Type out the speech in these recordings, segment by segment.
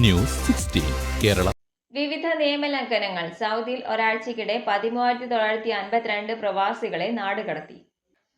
News sixteen Kerala. വിവിധ നിയമലംഘനങ്ങൾ. സൗദിയിൽ ഒരാഴ്ചക്കിടെ പതിമൂവായിരത്തി തൊള്ളായിരത്തി അൻപത്തിരണ്ട് പ്രവാസികളെ നാടുകടത്തി.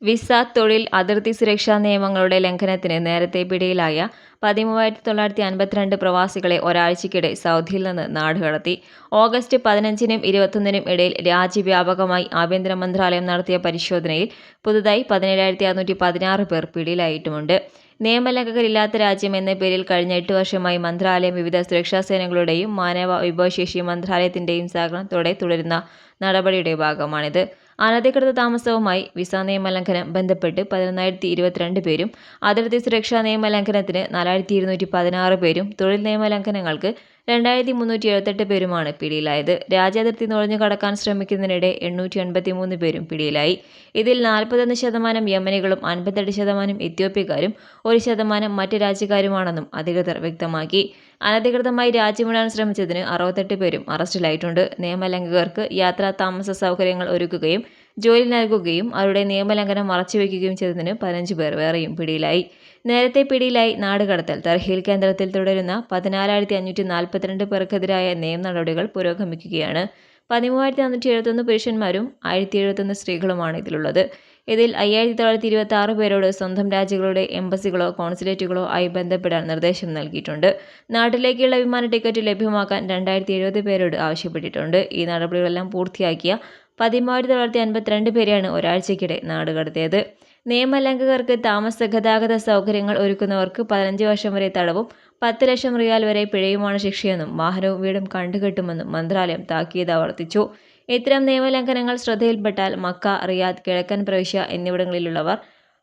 വിസ തൊഴിൽ അതിർത്തി സുരക്ഷാ നിയമങ്ങളുടെ ലംഘനത്തിന് നേരത്തെ പിടിയിലായ പതിമൂവായിരത്തി തൊള്ളായിരത്തി അൻപത്തിരണ്ട് പ്രവാസികളെ ഒരാഴ്ചയ്ക്കിടെ സൗദിയിൽ നിന്ന് നാടുകടത്തി. ഓഗസ്റ്റ് പതിനഞ്ചിനും ഇരുപത്തൊന്നിനും ഇടയിൽ രാജ്യവ്യാപകമായി ആഭ്യന്തര മന്ത്രാലയം നടത്തിയ പരിശോധനയിൽ പുതുതായി പതിനേഴായിരത്തി അറുന്നൂറ്റി പതിനാറ് പേർ പിടിയിലായിട്ടുമുണ്ട്. നിയമലംഘകരില്ലാത്ത രാജ്യം എന്ന പേരിൽ കഴിഞ്ഞ എട്ട് വർഷമായി മന്ത്രാലയം വിവിധ സുരക്ഷാ സേനകളുടെയും മാനവ വിഭവശേഷി മന്ത്രാലയത്തിന്റെയും സഹകരണത്തോടെ തുടരുന്ന നടപടിയുടെ ഭാഗമാണിത്. അനധികൃത താമസവുമായി വിസ നിയമലംഘനം ബന്ധപ്പെട്ട് പതിനൊന്നായിരത്തി ഇരുപത്തിരണ്ട് പേരും അതിർത്തി സുരക്ഷാ നിയമലംഘനത്തിന് നാലായിരത്തി ഇരുന്നൂറ്റി പതിനാറ് പേരും തൊഴിൽ നിയമലംഘനങ്ങൾക്ക് രണ്ടായിരത്തി മുന്നൂറ്റി എഴുപത്തെട്ട് പേരുമാണ് പിടിയിലായത്. രാജ്യാതിർത്തി നുഴഞ്ഞു കടക്കാൻ ശ്രമിക്കുന്നതിനിടെ എണ്ണൂറ്റി എൺപത്തി മൂന്ന് പേരും പിടിയിലായി. ഇതിൽ നാൽപ്പത്തൊന്ന് ശതമാനം യമനികളും അൻപത്തെട്ട് ശതമാനം എത്യോപ്യക്കാരും ഒരു ശതമാനം മറ്റ് രാജ്യക്കാരുമാണെന്നും അധികൃതർ വ്യക്തമാക്കി. അനധികൃതമായി രാജ്യം വിടാൻ ശ്രമിച്ചതിന് അറുപത്തെട്ട് പേരും അറസ്റ്റിലായിട്ടുണ്ട്. നിയമലംഘകർക്ക് യാത്രാ താമസ സൗകര്യങ്ങൾ ഒരുക്കുകയും ജോലി നൽകുകയും അവരുടെ നിയമലംഘനം മറച്ചുവെക്കുകയും ചെയ്തതിന് പതിനഞ്ച് പേർ വേറെയും പിടിയിലായി. നേരത്തെ പിടിയിലായി നാടുകടത്തൽ തർഹീൽ കേന്ദ്രത്തിൽ തുടരുന്ന പതിനാലായിരത്തി അഞ്ഞൂറ്റി നാൽപ്പത്തിരണ്ട് പേർക്കെതിരായ നിയമ നടപടികൾ പുരോഗമിക്കുകയാണ്. പതിമൂവായിരത്തി നാനൂറ്റി എഴുപത്തൊന്ന് പുരുഷന്മാരും ആയിരത്തി എഴുപത്തൊന്ന് സ്ത്രീകളുമാണ് ഇതിലുള്ളത്. ഇതിൽ അയ്യായിരത്തി തൊള്ളായിരത്തി ഇരുപത്തി ആറ് പേരോട് സ്വന്തം രാജ്യങ്ങളുടെ എംബസികളോ കോൺസുലേറ്റുകളോ ആയി ബന്ധപ്പെടാൻ നിർദ്ദേശം നൽകിയിട്ടുണ്ട്. നാട്ടിലേക്കുള്ള വിമാന ടിക്കറ്റ് ലഭ്യമാക്കാൻ രണ്ടായിരത്തി എഴുപത് പേരോട് ആവശ്യപ്പെട്ടിട്ടുണ്ട്. ഈ നടപടികളെല്ലാം പൂർത്തിയാക്കിയ പതിമൂവായിരത്തി തൊള്ളായിരത്തി അൻപത്തിരണ്ട് പേരെയാണ് ഒരാഴ്ചയ്ക്കിടെ നാടുകടത്തിയത്. നിയമലംഘകർക്ക് താമസ ഗതാഗത സൗകര്യങ്ങൾ ഒരുക്കുന്നവർക്ക് പതിനഞ്ച് വർഷം വരെ തടവും പത്ത് ലക്ഷം റിയാൽ വരെ പിഴയുമാണ് ശിക്ഷയെന്നും വാഹനവും വീടും കണ്ടുകെട്ടുമെന്നും മന്ത്രാലയം താക്കീത് ആവർത്തിച്ചു. ഇത്തരം നിയമലംഘനങ്ങൾ ശ്രദ്ധയിൽപ്പെട്ടാൽ മക്ക റിയാദ് കിഴക്കൻ പ്രവിശ്യ എന്നിവിടങ്ങളിലുള്ളവർ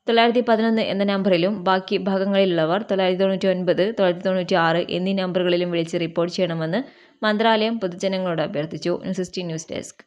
തൊള്ളായിരത്തി പതിനൊന്ന് എന്ന നമ്പറിലും ബാക്കി ഭാഗങ്ങളിലുള്ളവർ തൊള്ളായിരത്തി തൊണ്ണൂറ്റി ഒൻപത് തൊള്ളായിരത്തി തൊണ്ണൂറ്റി ആറ് എന്നീ നമ്പറുകളിലും വിളിച്ച് റിപ്പോർട്ട് ചെയ്യണമെന്ന് മന്ത്രാലയം പൊതുജനങ്ങളോട് അഭ്യർത്ഥിച്ചു. News news desk.